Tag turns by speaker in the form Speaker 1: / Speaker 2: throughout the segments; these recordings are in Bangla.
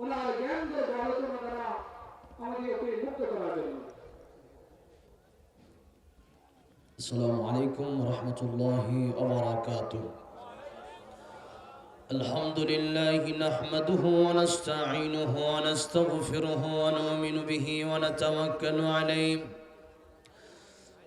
Speaker 1: ওনার জ্ঞান দিয়ে আলোচনা দ্বারা আমাদেরকে মুক্ত করার জন্য
Speaker 2: السلام عليكم ورحمة الله وبركاته الحمد لله نحمده ونستعينه ونستغفره ونؤمن به ونتوكل عليه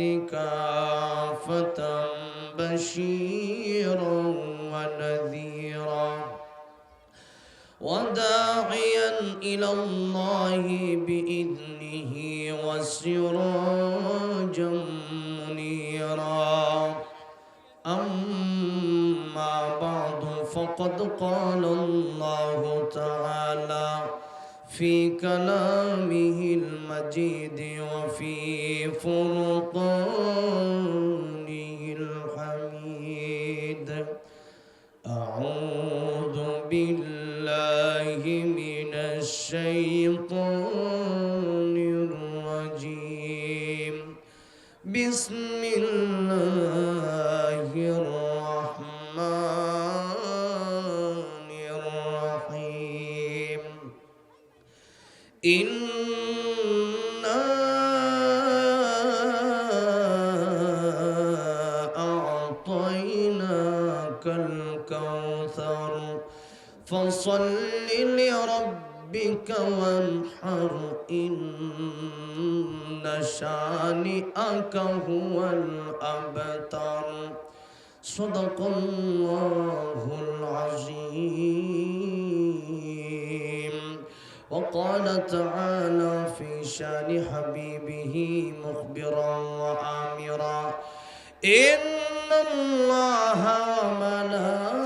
Speaker 2: الناس كافة بشيرا ونذيرا. وداعيا إلى الله بإذنه وسراجا منيرا. أما بعد فقد قال الله تعالى في كلامه المجيد وفي فرقانه الحميد. أعوذ بالله من الشيطان الرجيم. بسم لربك وانحر إن شانئك هو الأبتر. صدق الله العظيم. وقال تعالى في شان حبيبه مخبرا وآمرا إن الله وملائكته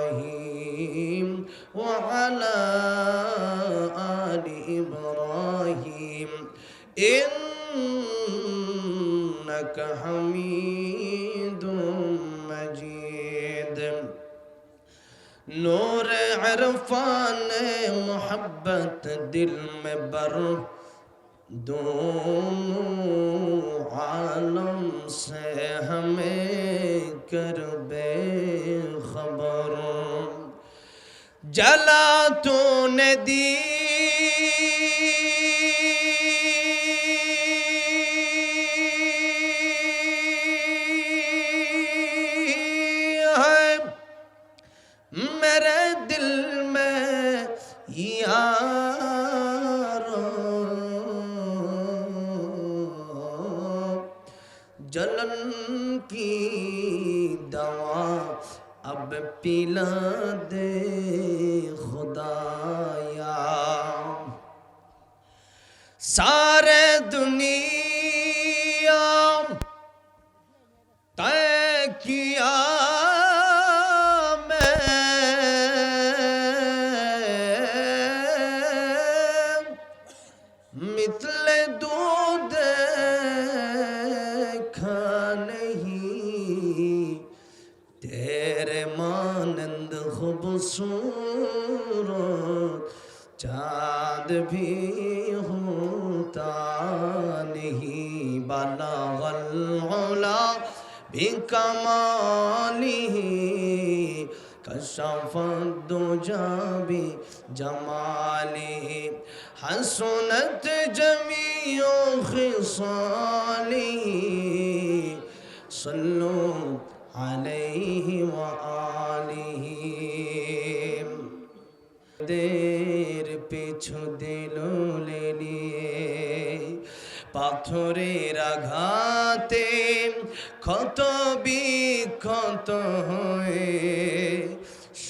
Speaker 2: وعلى آل إبراهيم. إنك حميد مجيد. نور عرفان محبت دل میں بر دونوں عالم سے ہمیں کر जला तू नदी है मेरे दिल में यारो। जलन की दवा اب پلا دے خدایا سارے دنیا كشف الدجى بجماله حسنت جميع خصاله صلوا عليه وآله দের পিছু দিল নিয়ে পাথরের আঘাতে ক্ষত বিক্ষত হয়ে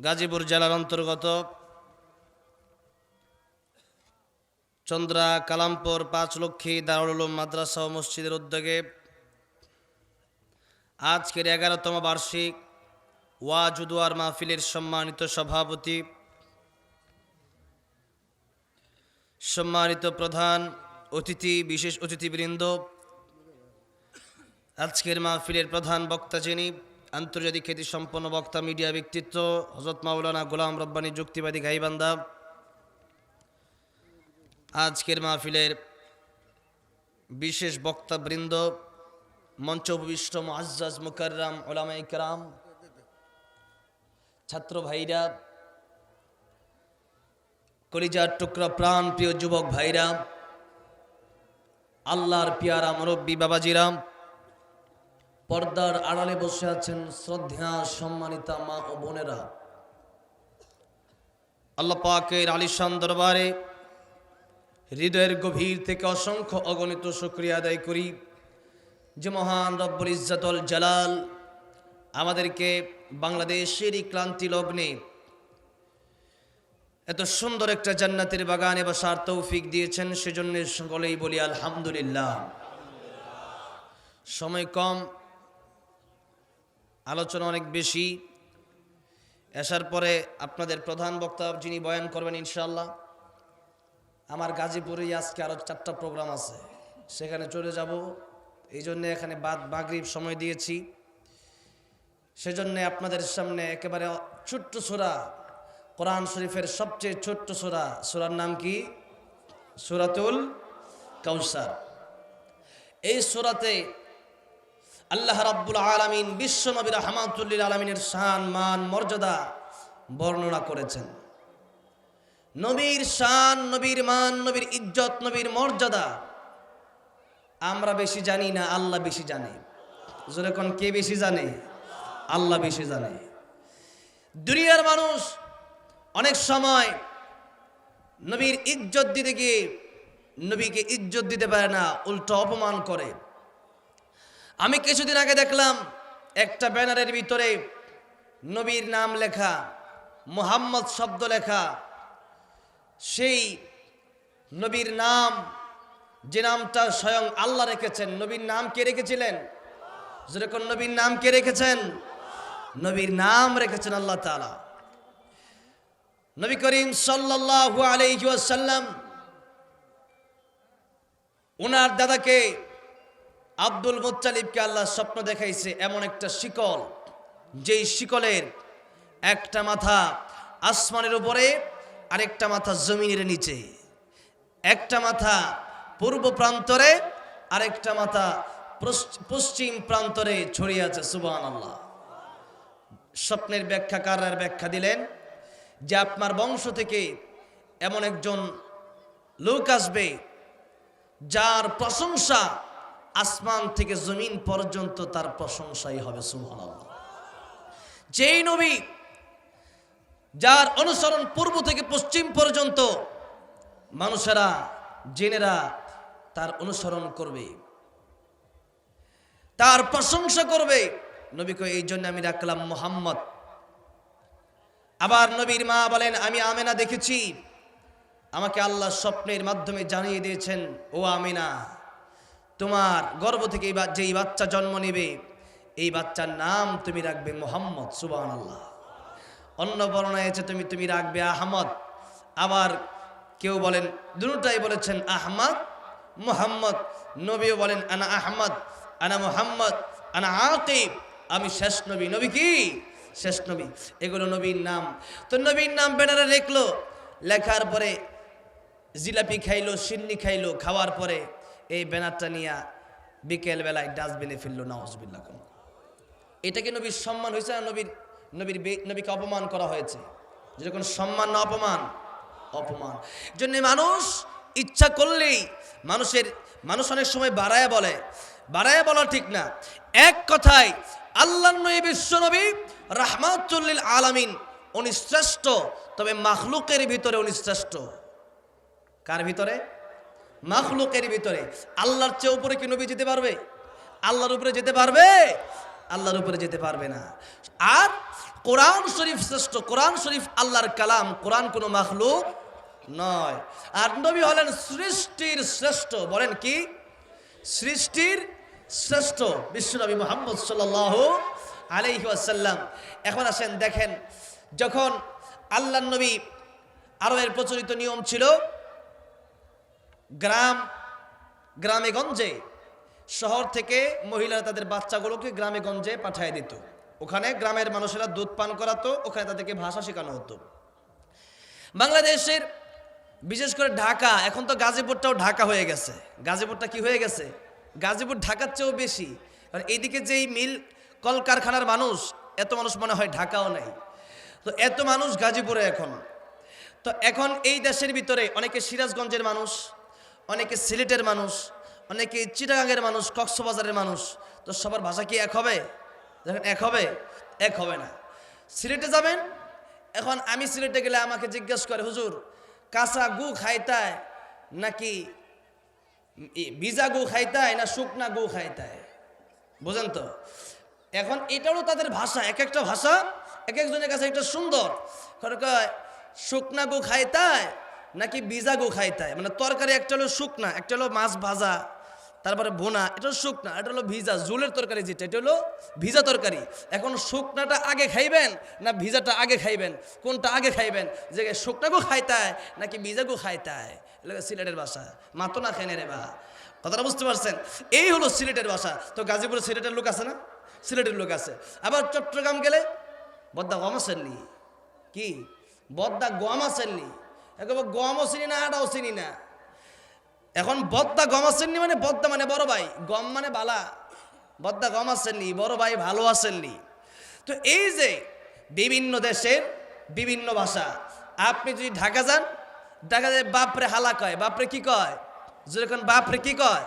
Speaker 2: গাজীপুর জেলার অন্তর্গত চন্দ্রা কালামপুর পাঁচ লক্ষ্মী দারুল মাদ্রাসা ও মসজিদের উদ্যোগে আজকের এগারোতম বার্ষিক ওয়াজুদুয়ার মাহফিলের সম্মানিত সভাপতি, সম্মানিত প্রধান অতিথি, বিশেষ অতিথিবৃন্দ, আজকের মাহফিলের প্রধান বক্তা যিনি আন্তর্জাতিক খ্যাতি সম্পন্ন বক্তা, মিডিয়া ব্যক্তিত্ব হজরত মাওলানা গোলাম রব্বানী যুক্তিবাদী গাইবান্ধা। আজকের মাহফিলের বিশেষ বক্তাবৃন্দ মঞ্চ উপবিষ্ট মুআজ্জাজ মুকাররাম ওলামা ইকরাম ছাত্র ভাইরা, কলিজার টুকরা প্রাণ প্রিয় যুবক ভাইরা, আল্লাহর পিয়ারা মুরব্বী বাবাজিরাম পর্দার আড়ালে বসে আছেন শ্রদ্ধা সম্মানিতা মা ও বোনেরা। আল্লাহ পাকের আলিশান দরবারে হৃদয়ের গভীর থেকে অসংখ্য অগণিত শুক্রিয়া আদায় করি যে মহান রব্বুল ইজ্জাতুল জালাল আমাদেরকে বাংলাদেশের এই ক্লান্তি লগ্নে এত সুন্দর একটা জান্নাতের বাগানে বসার তৌফিক দিয়েছেন, সেজন্য সকলেই বলি আলহামদুলিল্লাহ। সময় কম আলোচনা অনেক বেশি। আসার পরে আপনাদের প্রধান বক্তা যিনি বয়ান করবেন ইনশাল্লাহ আমার গাজীপুরেই আজকে আরও চারটা প্রোগ্রাম আছে। সেখানে চলে যাব। এই জন্যে এখানে বাদ বাগরিব সময় দিয়েছি। সেজন্যে আপনাদের সামনে একেবারে ছোট্ট ছোড়া কোরআন শরীফের সবচেয়ে ছোট্ট সোরা, সোরার নাম কি? সুরাতুল কাউসার। এই সোরাতে আল্লাহ রাব্বুল আলামিন বিশ্ব নবীর হামাতুল্লিল আলমিনের শান, মান, মর্যাদা বর্ণনা করেছেন। নবীর শান, নবীর মান, নবীর ইজ্জত, নবীর মর্যাদা আমরা বেশি জানি না, আল্লাহ বেশি জানে। যেরকম কে বেশি জানে? আল্লাহ বেশি জানে। দুনিয়ার মানুষ অনেক সময় নবীর ইজ্জত দিতে গিয়ে নবীকে ইজ্জত দিতে পারে না, উল্টো অপমান করে। আমি কিছুদিন আগে দেখলাম একটা ব্যানারের ভিতরে নবীর নাম লেখা, মোহাম্মদ শব্দ লেখা। সেই নবীর নাম, যে নামটা স্বয়ং আল্লাহ রেখেছেন। নবীর নাম কে রেখেছিলেন? যেরকম নবীর নাম কে রেখেছেন? নবীর নাম রেখেছেন আল্লাহ তালা নবী করিম সাল্লাল্লাহু আলাইহি ওয়াসাল্লাম ওনার দাদাকে আব্দুল মুত্তালিবকে আল্লাহ স্বপ্ন দেখাইছে এমন একটা শিকল, যেই শিকলের একটা মাথা আসমানের উপরে, আরেকটা মাথা জমিনের নিচে। একটা মাথা পূর্ব প্রান্তরে, আরেকটা মাথা পশ্চিম প্রান্তরে ছড়িয়ে আছে সুবহান আল্লাহ স্বপ্নের ব্যাখ্যাকারের ব্যাখ্যা দিলেন? যে আপনার বংশ থেকে এমন একজন লোক আসবে, যার প্রশংসা আসমান থেকে জমিন পর্যন্ত তার প্রশংসাই হবে, সুবহানাল্লাহ। যেই নবী যার অনুসরণ পূর্ব থেকে পশ্চিম পর্যন্ত মানুষেরা, জেনেরা তার অনুসরণ করবে, তার প্রশংসা করবে। নবীকে এই জন্য আমি রাখলাম মোহাম্মদ। আবার নবীর মা বলেন, আমি আমেনা দেখেছি। আমাকে আল্লাহ স্বপ্নের মাধ্যমে জানিয়ে দিয়েছেন, ও আমিনা। তোমার গর্ব থেকে এই যেই বাচ্চা জন্ম নেবে, এই বাচ্চার নাম তুমি রাখবে মোহাম্মদ সুবাহ আল্লাহ অন্য বর্ণায় আছে তুমি তুমি রাখবে আহমদ। আবার কেউ বলেন, দুটাই বলেছেন আহমদ, মোহাম্মদ। নবীও বলেন, আনা আহমদ, আনা মোহাম্মদ, আনা আকিব। আমি শেষ নবী নবী কি? শেষ নবী। এগুলো নবীর নাম। তো নবীর নাম ব্যানারে লিখলো লেখার পরে জিলাপি খাইলো, সিন্নি খাইলো, খাওয়ার পরে এই ব্যানারটা নিয়ে বিকেল বেলায় ডাস্টবিনে ফেলল নওয়াজবিল্লা কোন এটা কি নবীর সম্মান হয়েছে না নবীর নবীর নবীকে অপমান করা হয়েছে? যেরকম সম্মান না অপমান? অপমান। জন্য মানুষ ইচ্ছা করলেই মানুষের মানুষ অনেক সময় বাড়ায় বলে। বাড়ায় বলা ঠিক না। এক কথায় আল্লাহ নবী বিশ্ব নবী রাহমাতুল্লিল আলামিন, উনি শ্রেষ্ঠ, তবে মাখলুকের ভিতরে উনি শ্রেষ্ঠ। কার ভিতরে? মাখলুকের ভিতরে। আল্লাহর চেয়ে উপরে কি নবী যেতে পারবে? আল্লাহর উপরে যেতে পারবে? আল্লাহর উপরে যেতে পারবে না। আর কোরআন শরীফ শ্রেষ্ঠ। কোরআন শরীফ আল্লাহর কালাম। কোরআন কোনো মাখলুক নয়। আর নবী হলেন সৃষ্টির শ্রেষ্ঠ। বলেন কি? সৃষ্টির শ্রেষ্ঠ। বিশ্বনবী মোহাম্মদ সাল্লাহ আলাইহি আসাল্লাম এখন আসেন, দেখেন, যখন আল্লাহ নবী আরবের প্রচলিত নিয়ম ছিল গ্রাম গ্রামে গঞ্জে শহর থেকে মহিলারা তাদের বাচ্চাগুলোকে গ্রামে গঞ্জে পাঠিয়ে দিত। ওখানে গ্রামের মানুষেরা দুধ পান করাতো, ওখানে তাদেরকে ভাষা শেখানো হতো। বাংলাদেশের, বিশেষ করে ঢাকা, এখন তো গাজীপুরটাও ঢাকা হয়ে গেছে। গাজীপুরটা কি হয়ে গেছে? গাজীপুর ঢাকার চেয়েও বেশি। কারণ এইদিকে যেই মিল কলকারখানার মানুষ, এত মানুষ মনে হয় ঢাকাও নাই। তো এত মানুষ গাজীপুরে এখন। তো এখন এই দেশের ভিতরে অনেকে সিরাজগঞ্জের মানুষ অনেকে সিলেটের মানুষ, অনেকে চিটাগাঙ্গের মানুষ, কক্সবাজারের মানুষ। তো সবার ভাষা কি এক হবে? দেখেন, এক হবে? এক হবে না। সিলেটে যাবেন? এখন আমি সিলেটে গেলে আমাকে জিজ্ঞেস করে, হুজুর, কাঁচা গু খাইতায় নাকি ভিজা গু খাইতায় না শুকনা গু খাইতায়? বুঝেন তো? এখন এটাও তাদের ভাষা, এক একটা ভাষা, এক একজনের কাছে একটা সুন্দর। শুকনা গু খাইতায় নাকি ভিজা গু খাইতায় মানে তরকারি একটা হলো শুকনা, একটা হলো মাছ ভাজা, তারপরে বোনা এটা শুকনা, এটা হলো ভিজা জুলের তরকারি যেটা, এটা হলো ভিজা তরকারি। এখন শুকনাটা আগে খাইবেন না ভিজাটা আগে খাইবেন? কোনটা আগে খাইবেন? যে শুকনা গু খাইতায় নাকি ভিজা গু খাইতায় সিলেটের ভাষা। মাতো না খেনে রে বা। কথাটা বুঝতে পারছেন? এই হলো সিলেটের বাসা তো গাজীপুরে সিলেটের লোক আছে না? সিলেটের লোক আছে। আবার চট্টগ্রাম গেলে বদ্দা গম আসেননি কি? বদ্দা গম আসেননি গমও চিনি না, আটাও চিনি না। এখন বদ্দা গম আসেননি মানে বদ্দা মানে বড় ভাই, গম মানে বালা। বদ্দা গম আসেননি বড় ভাই ভালো আসেননি তো এই যে বিভিন্ন দেশের বিভিন্ন ভাষা, আপনি যদি ঢাকা যান ঢাকা যায় বাপরে হালা কয়, বাপরে কি কয়? যেরকম বাপরে কি কয়?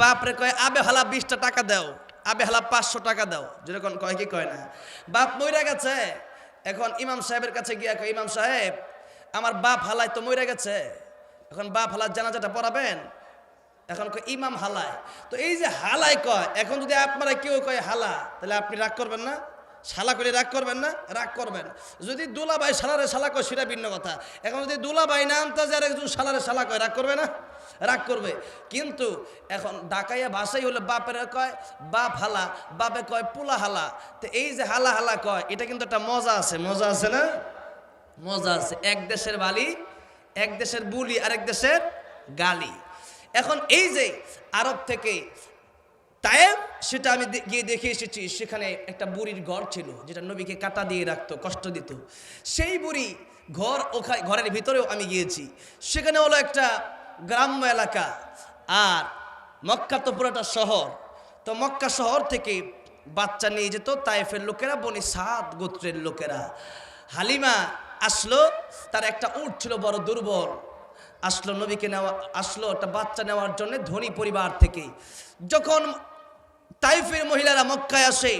Speaker 2: বাপরে কয়, আবে হালা বিশটা টাকা দাও, আবে হালা পাঁচশো টাকা দাও। যেরকম কয় কি কয় না। বাপ মইরা গেছে, এখন ইমাম সাহেবের কাছে গিয়া কয়, ইমাম সাহেব আমার বাপ হালায় তো মরে গেছে। এখন বাপ হালার জানাজাটা পড়াবেন? এখন কয়, ইমাম হালায়। তো এই যে হালায় কয়, এখন যদি আপনারা কেউ কয় হালা, তাহলে আপনি রাগ করবেন না? শালা করে রাগ করবেন না? রাগ করবেন। যদি দুলাভাই শালারে শালা কয়, সেটা ভিন্ন কথা। এখন যদি দুলাভাই না আনতে যে আর একজন শালারে শালা কয়, রাগ করবে না? রাগ করবে। কিন্তু এখন ডাকাইয়া ভাষাই হলে বাপের কয়, বাপ হালা, বাপে কয়, পোলা হালা। তো এই যে হালা হালা কয়, এটা কিন্তু একটা মজা আছে। মজা আছে না? মজা আছে। এক দেশের বালি, এক দেশের বুলি, আরেক দেশের গালি। এখন এই যে আরব থেকে তায়েব সেটা আমি গিয়ে দেখে এসেছি, সেখানে একটা বুড়ির ঘর ছিল, যেটা নবীকে কাটা দিয়ে রাখতো, কষ্ট দিত। সেই বুড়ি ঘর ওখানে, ঘরের ভিতরেও আমি গিয়েছি। সেখানে হলো একটা গ্রাম্য এলাকা, আর মক্কা তো পুরোটা শহর। তো মক্কা শহর থেকে বাচ্চা নিয়ে যেত তাইফের লোকেরা, বনি সাত গোত্রের লোকেরা। হালিমা আসলো, তার একটা উট ছিল বড় দুর্বল। আসলো নবীকে নেওয়া, আসলো একটা বাচ্চা নেওয়ার জন্য ধনী পরিবার থেকে। যখন তাইফের মহিলারা মক্কায় আসে,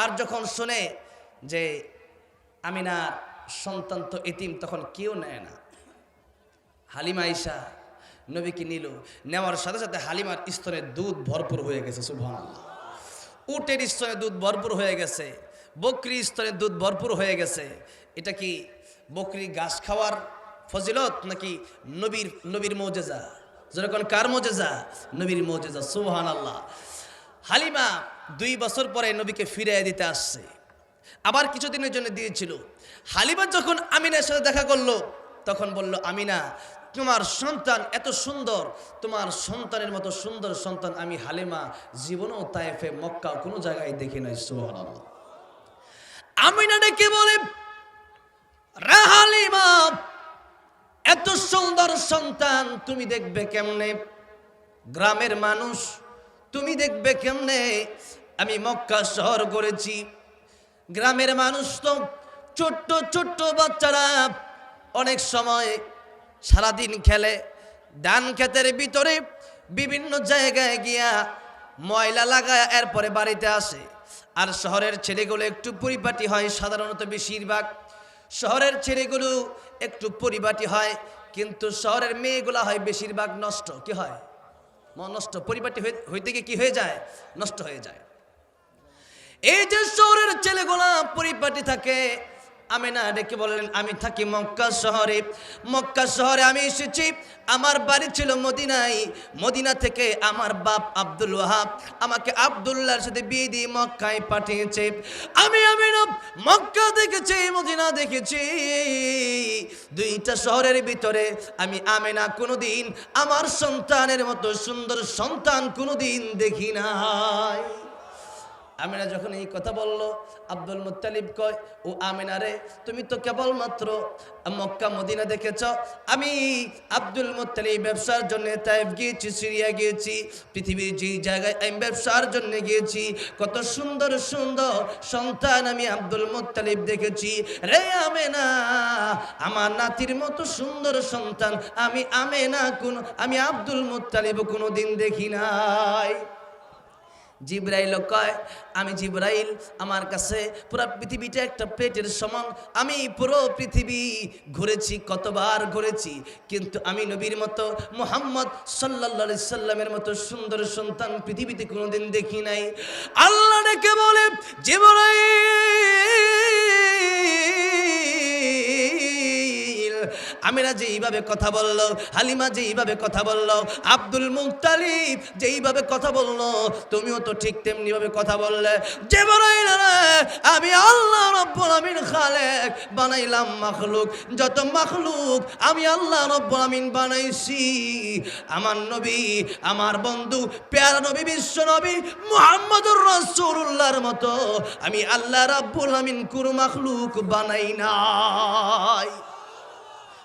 Speaker 2: আর যখন শুনে যে আমিনার সন্তান তো এতিম, তখন কেউ নেয় না। হালিমা ইসা নবীকে নিল। নেওয়ার সাথে সাথে হালিমার স্তনের দুধ ভরপুর হয়ে গেছে সুবহান উটের স্তনে দুধ ভরপুর হয়ে গেছে বকরি স্তনে দুধ ভরপুর হয়ে গেছে। এটা কি বকরি ঘাস খাওয়ার ফজিলত নাকি নবীর নবীর মৌজেজা? যেরকম কার মৌজেজা? নবীর মৌজেজা সুবহান আল্লাহ হালিমা দুই বছর পরে নবীকে ফিরিয়ে দিতে আসছে। আবার কিছুদিনের জন্য দিয়েছিল। হালিমা যখন আমিনার সাথে দেখা করল, তখন বলল, আমিনা, তোমার সন্তান এত সুন্দর। তোমার সন্তানের মতো সুন্দর সন্তান আমি হালিমা জীবনও তায়েফে মক্কা কোনো জায়গায় দেখি নাই, সুবহানাল্লাহ। আমিনা ডেকে বলে রে হালিমা এত সুন্দর সন্তান তুমি দেখবে কেমনে? গ্রামের মানুষ, তুমি দেখবে কেমনে? আমি মক্কা শহর করেছি। গ্রামের মানুষ তো ছোট্ট ছোট্ট বাচ্চারা অনেক সময় সারাদিন খেলে। ধান ক্ষেতের ভিতরে বিভিন্ন জায়গায় গিয়া ময়লা লাগায়, এরপরে বাড়িতে আসে। আর শহরের ছেলেগুলো একটু পরিপাটি হয়, সাধারণত বেশিরভাগ। শহরের ছেলেগুলো একটু পরিপাটি হয়, কিন্তু শহরের মেয়েগুলা হয় বেশিরভাগ নষ্ট। কি হয়? নষ্ট। পরিপাটি হইতে গিয়ে কি হয়ে যায়? নষ্ট হয়ে যায়। এই যে শহরের ছেলেগুলা পরিপাটি থাকে আমি না ডেকে বললেন, আমি থাকি মক্কা শহরে। মক্কা শহরে আমি এসেছি। আমার বাড়ি ছিল মদিনায়। মদিনা থেকে আমার বাপ আব্দুল ওয়াহাব আমাকে আব্দুল্লাহর সাথে বিয়ে দিয়ে মক্কায় পাঠিয়েছে। আমি আমি মক্কা দেখেছি, মদিনা দেখেছি। দুইটা শহরের ভিতরে আমি আমেনা কোনোদিন, আমার সন্তানের মতো সুন্দর সন্তান কোনোদিন দেখি নাই। আমিনা যখন এই কথা বলল, আব্দুল মুত্তালিব কয়, ও আমিনা রে, তুমি তো কেবলমাত্র মক্কা, মদিনা দেখেছ। আমি আব্দুল মুত্তালিব ব্যবসার জন্য তাইফ গিয়েছি, সিরিয়া গিয়েছি, পৃথিবীর যে জায়গায় আমি ব্যবসার জন্য গিয়েছি, কত সুন্দর সুন্দর সন্তান আমি আব্দুল মুত্তালিব দেখেছি। রে আমেনা, আমার নাতির মতো সুন্দর সন্তান আমি আমেনা কোন, আমি আব্দুল মুত্তালিব কোনো দিন দেখি নাই। জিব্রাইল কয়, আমি জিব্রাইল, আমার কাছে পুরো পৃথিবীটা একটা প্লেটের সমান। আমি পুরো পৃথিবী ঘুরেছি, কতবার ঘুরেছি। কিন্তু আমি নবীর মতো মোহাম্মদ সাল্লা সাল্লামের মতো সুন্দর সন্তান পৃথিবীতে কোনোদিন দেখি নাই। আল্লাহ ডেকে বলে, জিব্রাইল! আমিরা যেইভাবে কথা বলল, হালিমা যেইভাবে কথা বলল, আব্দুল মুক্তালিব যেইভাবে কথা বলল, তুমিও তো ঠিক তেমনি ভাবে কথা বললে। যে আমি আল্লাহ রব্বুল আমিন খালেক বানাইলাম মাখলুক। যত মাখলুক আমি আল্লাহ রব্বুল আমিন বানাইছি। আমার নবী, আমার বন্ধু, পেয়ারা নবী, বিশ্ব নবী মুহাম্মদুর রাসূলুল্লাহর মতো আমি আল্লাহ রাব্বুল আমিন কুরু মাখলুক বানাই নাই।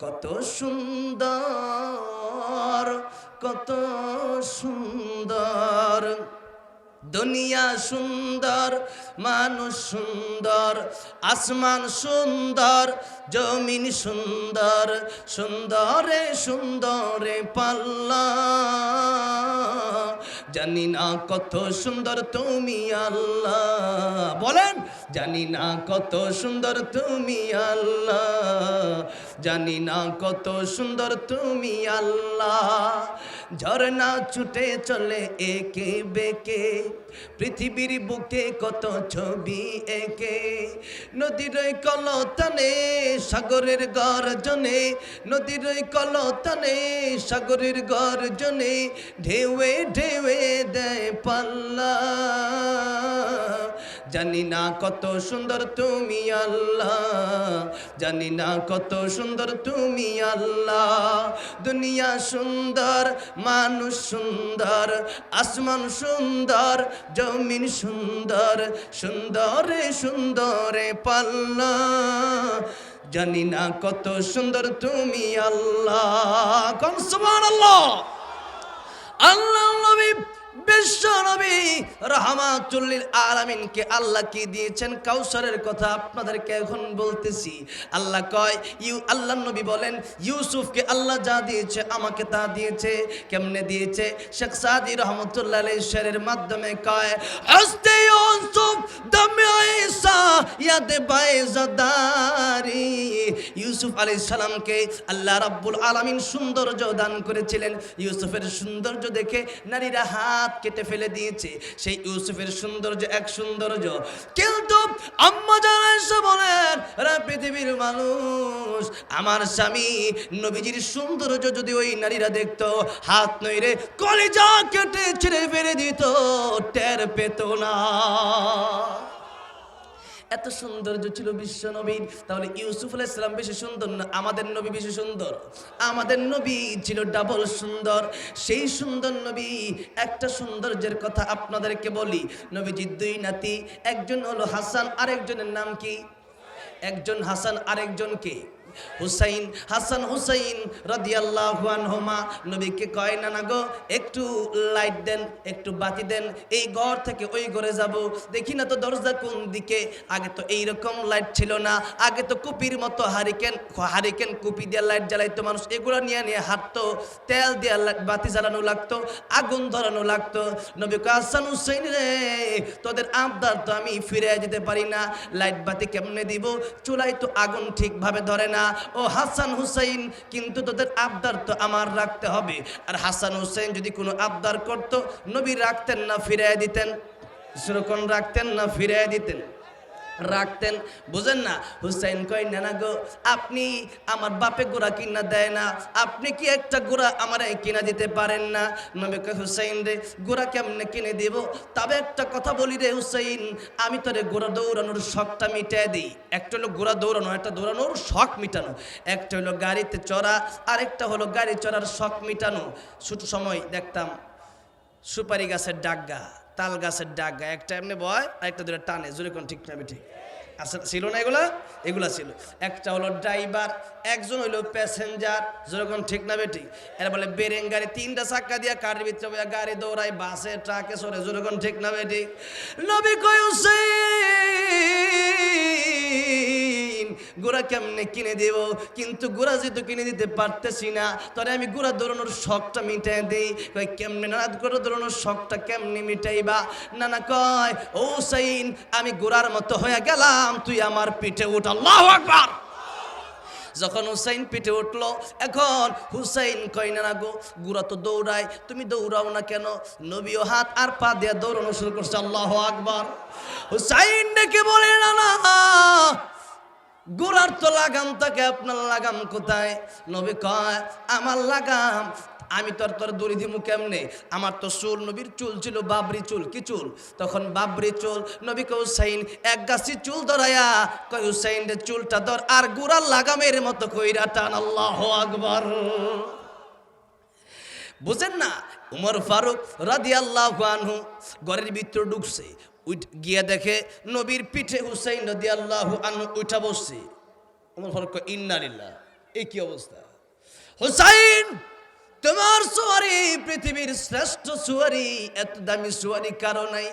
Speaker 2: কত সুন্দর কত সুন্দর। দুনিয়া সুন্দর, মানুষ সুন্দর, আসমান সুন্দর, জমিন সুন্দর, সুন্দরে সুন্দরে পাল্লা। জানি না কত সুন্দর তুমি আল্লাহ। বলেন, জানি না কত সুন্দর তুমি আল্লাহ। জানি না কত সুন্দর তুমি আল্লাহ। ঝরনা ছুটে চলে একে বেকে, পৃথিবীর বুকে কত ছবি একে। নদীর কলতানে, সাগরের গর্জনে, নদীর কলতানে, সাগরের গর্জনে, ঢেউয়ে ঢেউয়ে দেয় পাল্লা। জানি না কত সুন্দর তুমি আল্লাহ। জানি না কত সুন্দর তুমি আল্লাহ। দুনিয়া সুন্দর, মানুষ সুন্দর, আসমান সুন্দর, জমিন সুন্দর, সুন্দরে সুন্দরে পাল্লা। জানি না কত সুন্দর তুমি আল্লাহ। কন সুবহানাল্লাহ। আল্লাহ নবী বিশ্ব নবী রহমাতুল্লিল আলামিনকে আল্লাহ কি দিয়েছেন? কাউসারের কথা আপনাদেরকে এখন বলতেছি। আল্লাহ কয়, ইউ আল্লাহ নবী বলেন, ইউসুফকে আল্লাহ যা দিয়েছে আমাকে তা দিয়েছে। কেমনে দিয়েছে? শেখ সাদি রহমতুল্লাহ শেরের মাধ্যমে কয়, হস্তে ইউসুফ দমে ঈসা ইয়াদে বাইজাদারি। ইউসুফ আলাইহিস সালামকে আল্লাহ রাব্বুল আলামিন সৌন্দর্য দান করেছিলেন। ইউসুফের সৌন্দর্য দেখে নারীরা হাত কেটে ফেলে দিয়েছে। সেই ইউসুফের সৌন্দর্য এক সৌন্দর্য। কিন্তু আম্মা জানা এসে বলেন পৃথিবীর মানুষ, আমার স্বামী নবীজির সৌন্দর্য যদি ওই নারীরা দেখতো, হাত নইরে কলেজা কেটে ছেড়ে ফেলে দিত, টের পেত না। এত সৌন্দর্য ছিল বিশ্ব নবীর। তাহলে ইউসুফ আলাইসালাম বেশি সুন্দর না আমাদের নবী বেশি সুন্দর? আমাদের নবী ছিল ডাবল সুন্দর। সেই সুন্দর নবী, একটা সৌন্দর্যের কথা আপনাদেরকে বলি। নবীজির দুই নাতি, একজন হলো হাসান, আরেকজনের নাম কি? একজন হাসান আরেকজনকে হুসাইন হাসান হুসাইন রাদিয়াল্লাহু আনহুমা। নবীকে কয় না না গো একটু লাইট দেন একটু বাতি দেন এই ঘর থেকে ওই ঘরে যাব। দেখি না তো দরজা কোন দিকে? আগে তো এই রকম লাইট ছিল না। আগে তো কুপির মতো হারিকেন হারিকেন কুপি দিয়ে লাইট জ্বালাইতো মানুষ। এগুলো নিয়ে নিয়ে হাঁটতো তেল দিয়ে বাতি জ্বালানো লাগতো আগুন ধরানো লাগতো। নবী কয়, হাসান হুসাইন রে তোদের আবদার তো আমি ফিরে যেতে পারি না। লাইট বাতি কেমনে দিব? চুলাই তো আগুন ঠিকভাবে ধরে না। ও হাসান হুসাইন, কিন্তু তোদের আবদার তো আমার রাখতে হবে। আর হাসান হুসাইন যদি কোনো আবদার করতো, নবী রাখতেন না ফিরে দিতেন। সেরকম রাখতেন না ফিরে দিতেন। রাখতেন। বুঝেন না? হুসাইন কয় না গো, আপনি আমার বাপে গোড়া কিনা দেয় না। আপনি কি একটা গোড়া আমার কিনা দিতে পারেন না? নবী কয়, হুসাইন রে, গোড়া কেমনে কিনে দেব? তবে একটা কথা বলি রে হুসাইন, আমি তোরে গোড়া দৌড়ানোর শখটা মিটাই দিই। একটা হলো গোড়া দৌড়ানো একটা দৌড়ানোর শখ মিটানো। একটা হলো গাড়িতে চড়া, আরেকটা হলো গাড়ি চড়ার শখ মিটানো। ছোট সময় দেখতাম সুপারি গাছের ডাগা তাল গাছের ডাক গায়ে। একটা এমনি বয়, আরেকটা দুটো টানে, জোরে কোন ঠিক না ঠিক। আচ্ছা ছিল না এগুলা? এগুলা ছিল। একটা হলো ড্রাইভার একজন হইল প্যাসেঞ্জার যেরকম ঠিক না বেটি এরা বলে, বেরেন গাড়ি, তিনটা চাক্কা দিয়া কারের ভিতরে বইয়া গাড়ি দৌড়ায়, বাসে, ট্রাকে সরে যেরকম ঠিক না বেটি নবী কয়, হুসেইন গোড়া কেমনে কিনে দেব? কিন্তু গোড়া যেহেতু কিনে দিতে পারতেছি না, তবে আমি গোড়া দৌড়ানোর শখটা মিটাই দিই। কয়, কেমনে? নানা, গোড়া দৌড়ানোর শখটা কেমনে মিটাইবা? নানা কয়, ও সাইন, আমি গোড়ার মতো হয়ে গেলাম, তুই আমার পিঠে উঠ। আল্লাহ আকবার! যখন হুসাইন পিঠে উঠল, এখন হুসাইন কয় না গো, গুড়া তো দৌড়ায়, তুমি দৌড়াও না কেন? নবীও হাত আর পা দিয়ে দৌড়ানো শুরু করছে, আল্লাহ আকবার। হুসাইন ডেকে বলে না না গোড়ার তো লাগাম, তাকে আপনার লাগাম কোথায়? নবী কয়, আমার লাগাম, আমি তোর তোর দড়ি দিমু কেমনে? আমার তো চুল, নবীর চুল ছিল বাবরি চুল, কি চুল? তখন বাবরি চুল নবী কে হুসাইন এক গাছি চুল ধরায়া কয়, হুসাইন রে, চুলটা ধর, আর গোড়ার লাগামের মতো কইরা টান, আল্লাহ আকবার। বুঝেন না, উমর ফারুক রাদি আল্লাহ আনহু ঘরের ভিতরে ঢুকছে গিয়ে দেখে নবীর পিঠে হুসাইন রদি আল্লাহ আনহু উঠা বসছে। উমর ফারুক ইন্নালিল্লাহ এই কি অবস্থা? হুসাইন তোমার সুয়ারি, পৃথিবীর শ্রেষ্ঠ সুয়ারি, এত দামি সুয়ারি কারও নাই।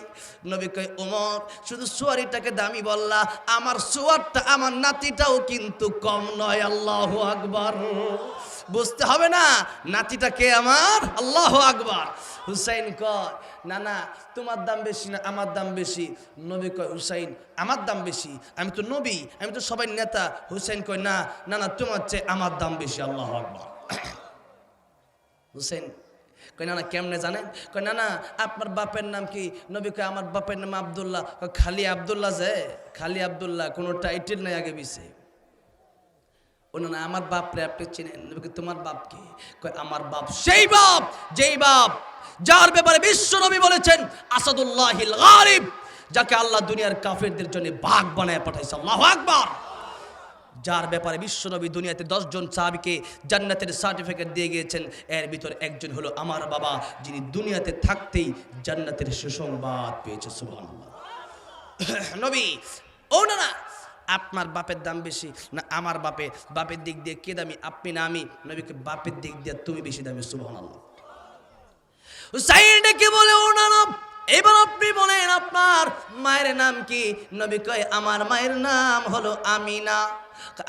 Speaker 2: নবী কয়, ওমর, শুধু সুয়ারিটাকে দামি বললা, আমার সুয়ারটা, আমার নাতিটাও কিন্তু কম নয়, আল্লাহ আকবার। বুঝতে হবে না, নাতিটা কে আমার? আল্লাহ আকবার। হুসাইন কয় না না তোমার দাম বেশি না, আমার দাম বেশি। নবী কয়, হুসাইন, আমার দাম বেশি, আমি তো নবী, আমি তো সবাই নেতা। হুসাইন কয়, না না না তোমার চেয়ে আমার দাম বেশি, আল্লাহ আকবার। হুসেন। কই না না কেমনে জানেন? কই না না আপনার বাপের নাম কি? নবী কয় আমার বাপের নাম আবদুল্লাহ। খালি আবদুল্লাহ যে? খালি আবদুল্লাহ কোনো টাইটেল নাই আগে বিছে ও না আমার বাপ রে আপনি চিনেন? নবী কয়, তোমার বাপ কি? কয় আমার বাপ। সেই বাপ যেই বাপ যার ব্যাপারে বিশ্ব নবী বলেছেন আসাদুল্লাহিল গালিব যাকে আল্লাহ দুনিয়ার কাফেরদের জন্য বাঘ বানায় পাঠাইছে। আল্লাহু আকবার! যার ব্যাপারে বিশ্বনবী দুনিয়াতে দশজন সাহাবিকে জান্নাতের সার্টিফিকেট দিয়ে গিয়েছেন, এর ভিতর একজন হলো আমার বাবা, যিনি দুনিয়াতে থাকতেই জান্নাতের সুসংবাদ পেয়েছে, সুবহানাল্লাহ। নবী, ও না আপনার বাপের দাম বেশি না আমার বাপে? বাপের দিক দিয়ে কে দামি, আপনি না আমি? নবীকে বাপের দিক দিয়ে তুমি বেশি দামি ডেকে বলে এবার আপনি বলেন, আপনার মায়ের নাম কি? নবী কয়, আমার মায়ের নাম হলো আমিনা।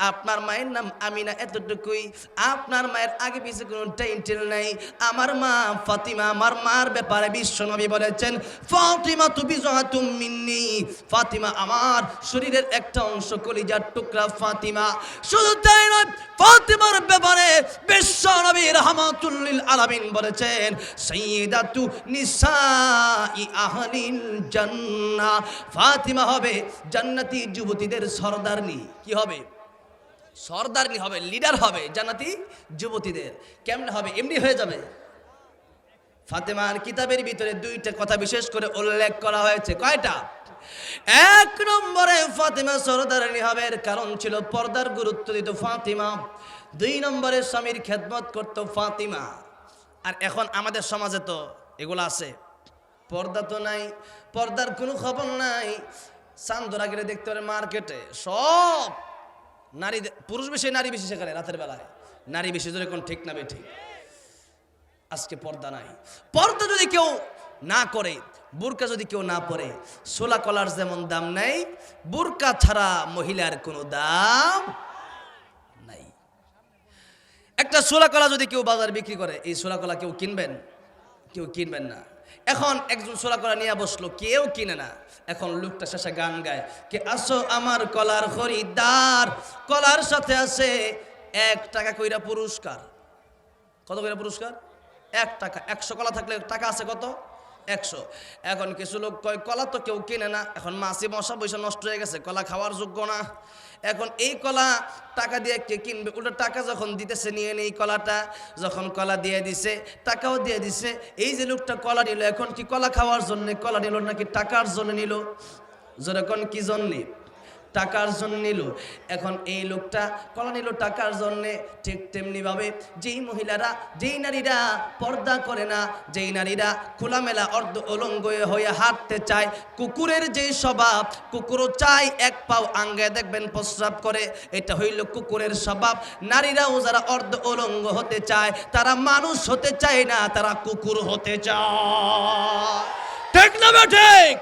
Speaker 2: আপনার মায়ের নাম আমিনা এতটুকুই। আপনার মায়ের আগে পিছে কোনো টাইটেল নাই। আমার মা ফাতিমা, আমার মার ব্যাপারে বিশ্ব নবী বলেছেন, ফাতিমা তুমি তুমি মিন্নি। ফাতিমা আমার শরীরের একটা অংশ কলিজার টুকরা ফাতিমা। শুধু তাই নয়, ফাতিমার ব্যাপারে বিশ্ব নবী রহমাতুল্লিল আলামিন বলেছেন, সাইয়্যিদাতু নিসাই আহলিল জান্নাহ। ফাতিমা হবে জান্নাতি যুবতীদের সরদারনি। কি হবে? সর্দারনি হবে লিডার হবে জানাতি যুবতীদের। কেমনে হবে? এমনি হয়ে যাবে। ফাতেমার কিতাবের ভিতরে দুইটা কথা বিশেষ করে উল্লেখ করা হয়েছে। কয়টা? এক নম্বরে ফাতিমা সরদারানি হবে কারণ ছিল পর্দার গুরুত্ব দিত ফাতিমা। দুই নম্বরে স্বামীর খেদমত করত ফাতিমা। আর এখন আমাদের সমাজে তো এগুলো আছে। পর্দা তো নাই, পর্দার কোনো খবর নাই। চান্দরা গেলে দেখতে পারে মার্কেটে। সব নারী পুরুষ বেশি, নারী বেশি সেখানে রাতের বেলায়। নারী বেশি ধরে কোন ঠিক না বে ঠিক আজকে পর্দা নাই। পর্দা যদি কেউ না করে, বুরকা যদি কেউ না পরে, সোলা কলার যেমন দাম নাই, বুরকা ছাড়া মহিলার কোনো দাম নাই। একটা সোলা কলা যদি কেউ বাজার বিক্রি করে, এই সোলা কলা কেউ কিনবেন? কেউ কিনবেন না। এখন একজন সোলা কলা নিয়ে বসল, কেউ কিনে না। এখন লোকটা শেষে গান গায়, কে আসো আমার কলার খরিদ্দার, কলার সাথে আছে এক টাকা কইরা পুরস্কার। কত কইরা পুরস্কার? এক টাকা। একশো কলা থাকলে টাকা আছে কত? একশো। এখন কিছু লোক কয়, কলা তো কেউ কিনে না। এখন মাছি, মশা পয়সা নষ্ট হয়ে গেছে, কলা খাওয়ার যোগ্য না। এখন এই কলা টাকা দিয়ে কে কিনবে? ওটা টাকা যখন দিতেছে, নিয়ে নেই কলাটা। যখন কলা দিয়ে দিছে, টাকাও দিয়ে দিছে। এই যে লোকটা কলা নিল, এখন কি কলা খাওয়ার জন্য? কলা নিল নাকি টাকার জন্য নিল? যেরকম কি জন্যে? টাকার জন্য নিল। এখন এই লোকটা কলা নিল টাকার জন্যে, ঠিক তেমনিভাবে যেই মহিলারা, যেই নারীরা পর্দা করে না, যেই নারীরা খোলামেলা অর্ধ অলঙ্গ হয়ে হাঁটতে চায়, কুকুরের যেই স্বভাব, কুকুরও চায় এক পাও আঙ্গে দেখবেন প্রস্রাব করে, এটা হইল কুকুরের স্বভাব। নারীরাও যারা অর্ধ অলঙ্গ হতে চায়, তারা মানুষ হতে চায় না, তারা কুকুর হতে চায়। ঠিক না ঠিক?